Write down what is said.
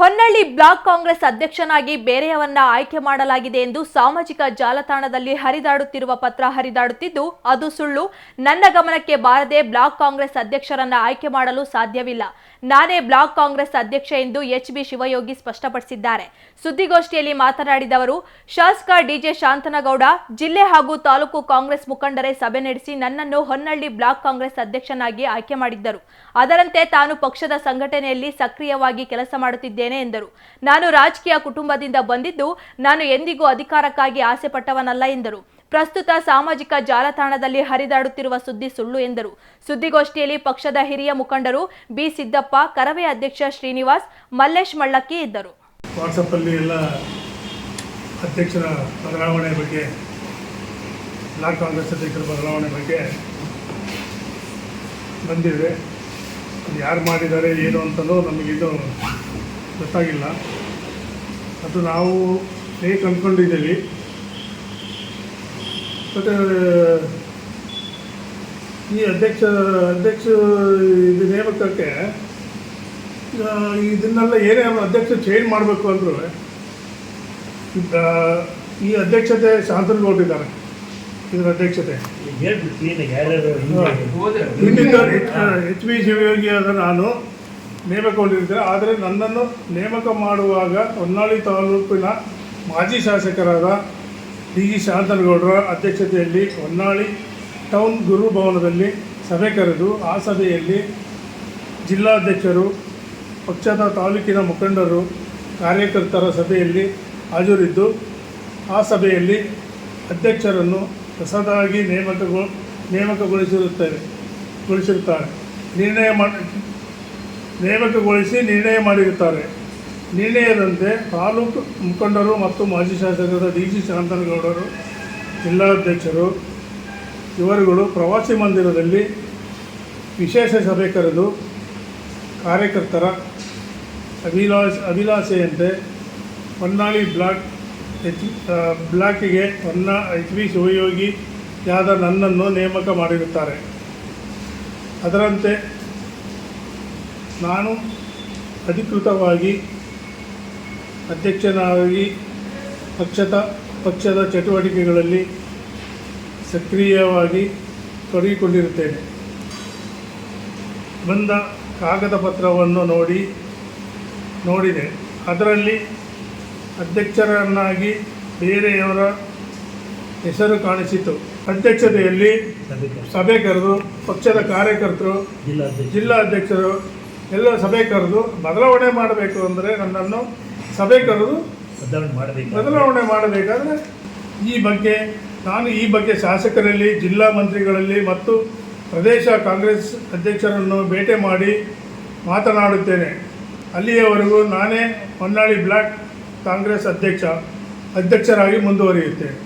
Honnalli block Congress ಅಧ್ಯಕ್ಷನಾಗಿ ಬೇರೆಯವನ್ನ ಆಯ್ಕೆ ಮಾಡಲಾಗಿದೆ ಎಂದು ಸಾಮಾಜಿಕ ಜಾಲತಾಣದಲ್ಲಿ ಹರಿದಾಡುತ್ತಿರುವ ಪತ್ರ ಹರಿದಾಡುತ್ತಿದ್ದು, ಅದು ಸುಳ್ಳು. ನನ್ನ ಗಮನಕ್ಕೆ ಬಾರದೆ ಬ್ಲಾಕ್ ಕಾಂಗ್ರೆಸ್ ಅಧ್ಯಕ್ಷರನ್ನ ಆಯ್ಕೆ ಮಾಡಲು ಸಾಧ್ಯವಿಲ್ಲ. ನಾನೇ ಬ್ಲಾಕ್ ಕಾಂಗ್ರೆಸ್ ಅಧ್ಯಕ್ಷ ಎಂದು ಎಚ್ ಬಿ ಶಿವಯೋಗಿ ಸ್ಪಷ್ಟಪಡಿಸಿದ್ದಾರೆ. ಸುದ್ದಿಗೋಷ್ಠಿಯಲ್ಲಿ ಮಾತನಾಡಿದ ಅವರು, ಶಾಸಕ ಡಿಜೆ ಶಾಂತನಗೌಡ, ಜಿಲ್ಲೆ ಹಾಗೂ ತಾಲೂಕು ಕಾಂಗ್ರೆಸ್ ಮುಖಂಡರೇ ಸಭೆ ನಡೆಸಿ ನನ್ನನ್ನು ಹೊನ್ನಳ್ಳಿ ಬ್ಲಾಕ್ ಕಾಂಗ್ರೆಸ್ ಅಧ್ಯಕ್ಷನಾಗಿ ಆಯ್ಕೆ ಮಾಡಿದ್ದರು. ಅದರಂತೆ ತಾನು ಪಕ್ಷದ ಸಂಘಟನೆಯಲ್ಲಿ ಸಕ್ರಿಯವಾಗಿ ಕೆಲಸ ಮಾಡುತ್ತಿದ್ದೇನೆ ಎಂದರು. ನಾನು ರಾಜಕೀಯ ಕುಟುಂಬದಿಂದ ಬಂದಿದ್ದು ನಾನು ಎಂದಿಗೂ ಅಧಿಕಾರಕ್ಕಾಗಿ ಆಸೆ ಪಟ್ಟವನಲ್ಲ ಎಂದರು. ಪ್ರಸ್ತುತ ಸಾಮಾಜಿಕ ಜಾಲತಾಣದಲ್ಲಿ ಹರಿದಾಡುತ್ತಿರುವ ಸುದ್ದಿ ಸುಳ್ಳು ಎಂದರು. ಸುದ್ದಿಗೋಷ್ಠಿಯಲ್ಲಿ ಪಕ್ಷದ ಹಿರಿಯ ಮುಖಂಡರು ಬಿ. ಸಿದ್ದಪ್ಪ, ಕರವೇ ಅಧ್ಯಕ್ಷ ಶ್ರೀನಿವಾಸ್, ಮಲ್ಲೇಶ್ ಮಳ್ಳಕ್ಕಿ ಇದ್ದರು. ವಾಟ್ಸಪ್ಪಲ್ಲಿ ಎಲ್ಲ ಅಧ್ಯಕ್ಷರ ಬದಲಾವಣೆ ಬಗ್ಗೆ, ಬ್ಲಾಕ್ ಕಾಂಗ್ರೆಸ್ ಅಧ್ಯಕ್ಷರ ಬದಲಾವಣೆ ಬಗ್ಗೆ ಬಂದಿದೆ. ಯಾರು ಮಾಡಿದ್ದಾರೆ, ಏನು ಅಂತಲೂ ನಮಗಿನ್ನೂ ಗೊತ್ತಾಗಿಲ್ಲ. ಅದು ನಾವು ಹೇಗೆ ಅಂದ್ಕೊಂಡಿದ್ದೀವಿ. ಮತ್ತು ಈ ಅಧ್ಯಕ್ಷ ಅಧ್ಯಕ್ಷ ಇದು ನೇಮಕಕ್ಕೆ ಇದನ್ನೆಲ್ಲ ಏನೇ ಅಧ್ಯಕ್ಷ ಚೇಂಜ್ ಮಾಡಬೇಕು ಅಂದರೂ ಈ ಅಧ್ಯಕ್ಷತೆ ಶಾಂತನಗೌಡಿದ್ದಾರೆ ಇದರ ಅಧ್ಯಕ್ಷತೆ. ಎಚ್ ಬಿ ಶಿವಯೋಗಿಯಾದ ನಾನು ನೇಮಕಗೊಂಡಿರ್ತಾರೆ ಆದರೆ ನನ್ನನ್ನು ನೇಮಕ ಮಾಡುವಾಗ ಹೊನ್ನಾಳಿ ತಾಲೂಕಿನ ಮಾಜಿ ಶಾಸಕರಾದ ಡಿ. ಜಿ. ಶಾಂತನಗೌಡರ ಅಧ್ಯಕ್ಷತೆಯಲ್ಲಿ ಹೊನ್ನಾಳಿ ಟೌನ್ ಗುರುಭವನದಲ್ಲಿ ಸಭೆ ಕರೆದು ಆ ಸಭೆಯಲ್ಲಿ ಜಿಲ್ಲಾಧ್ಯಕ್ಷರು, ಪಕ್ಷದ ತಾಲೂಕಿನ ಮುಖಂಡರು, ಕಾರ್ಯಕರ್ತರ ಸಭೆಯಲ್ಲಿ ಹಾಜರಿದ್ದು, ಆ ಸಭೆಯಲ್ಲಿ ಅಧ್ಯಕ್ಷರನ್ನು ಹೊಸದಾಗಿ ನೇಮಕಗೊ, ನೇಮಕಗೊಳಿಸಿರುತ್ತೇವೆ, ಗೊಳಿಸಿರುತ್ತಾರೆ. ನಿರ್ಣಯ ಮಾಡಿ ನೇಮಕಗೊಳಿಸಿ ನಿರ್ಣಯ ಮಾಡಿರುತ್ತಾರೆ. ನಿರ್ಣಯದಂತೆ ತಾಲೂಕು ಮುಖಂಡರು ಮತ್ತು ಮಾಜಿ ಶಾಸಕರಾದ ಡಿ ಜಿ ಶಾಂತನಗೌಡರು, ಜಿಲ್ಲಾಧ್ಯಕ್ಷರು, ಇವರುಗಳು ಪ್ರವಾಸಿ ಮಂದಿರದಲ್ಲಿ ವಿಶೇಷ ಸಭೆ ಕರೆದು ಕಾರ್ಯಕರ್ತರ ಅಭಿಲಾಷ ಅಭಿಲಾಷೆಯಂತೆ ಹೊನ್ನಾಳಿ ಬ್ಲಾಕ್ ಎಚ್ ಬ್ಲಾಕಿಗೆ ಹೊನ್ನ ಎಚ್ ಬಿ ಶಿವಯೋಗಿಯಾದ ನನ್ನನ್ನು ನೇಮಕ ಮಾಡಿರುತ್ತಾರೆ. ಅದರಂತೆ ನಾನು ಅಧಿಕೃತವಾಗಿ ಅಧ್ಯಕ್ಷನಾಗಿ ಪಕ್ಷದ ಪಕ್ಷದ ಚಟುವಟಿಕೆಗಳಲ್ಲಿ ಸಕ್ರಿಯವಾಗಿ ತೊಡಗಿಕೊಂಡಿರುತ್ತೇನೆ. ಬಂದ ಕಾಗದ ಪತ್ರವನ್ನು ನೋಡಿ ನೋಡಿದೆ. ಅದರಲ್ಲಿ ಅಧ್ಯಕ್ಷರನ್ನಾಗಿ ಬೇರೆಯವರ ಹೆಸರು ಕಾಣಿಸಿತು ಅಧ್ಯಕ್ಷತೆಯಲ್ಲಿ ಸಭೆ ಕರೆದು ಪಕ್ಷದ ಕಾರ್ಯಕರ್ತರು ಜಿಲ್ಲಾ ಅಧ್ಯಕ್ಷರು ಎಲ್ಲ ಸಭೆ ಕರೆದು ಬದಲಾವಣೆ ಮಾಡಬೇಕು ಅಂದರೆ ನನ್ನನ್ನು ಸಭೆ ಕರೆದು ಬದಲಾವಣೆ ಮಾಡಬೇಕು. ಬದಲಾವಣೆ ಮಾಡಬೇಕಾದ್ರೆ ಈ ಬಗ್ಗೆ ನಾನು ಈ ಬಗ್ಗೆ ಶಾಸಕರಲ್ಲಿ ಜಿಲ್ಲಾ ಮಂತ್ರಿಗಳಲ್ಲಿ ಮತ್ತು ಪ್ರದೇಶ ಕಾಂಗ್ರೆಸ್ ಅಧ್ಯಕ್ಷರನ್ನು ಭೇಟಿ ಮಾಡಿ ಮಾತನಾಡುತ್ತೇನೆ. ಅಲ್ಲಿಯವರೆಗೂ ನಾನೇ ಹೊನ್ನಾಳಿ ಬ್ಲಾಕ್ ಕಾಂಗ್ರೆಸ್ ಅಧ್ಯಕ್ಷ ಅಧ್ಯಕ್ಷರಾಗಿ ಮುಂದುವರಿಯುತ್ತೇನೆ.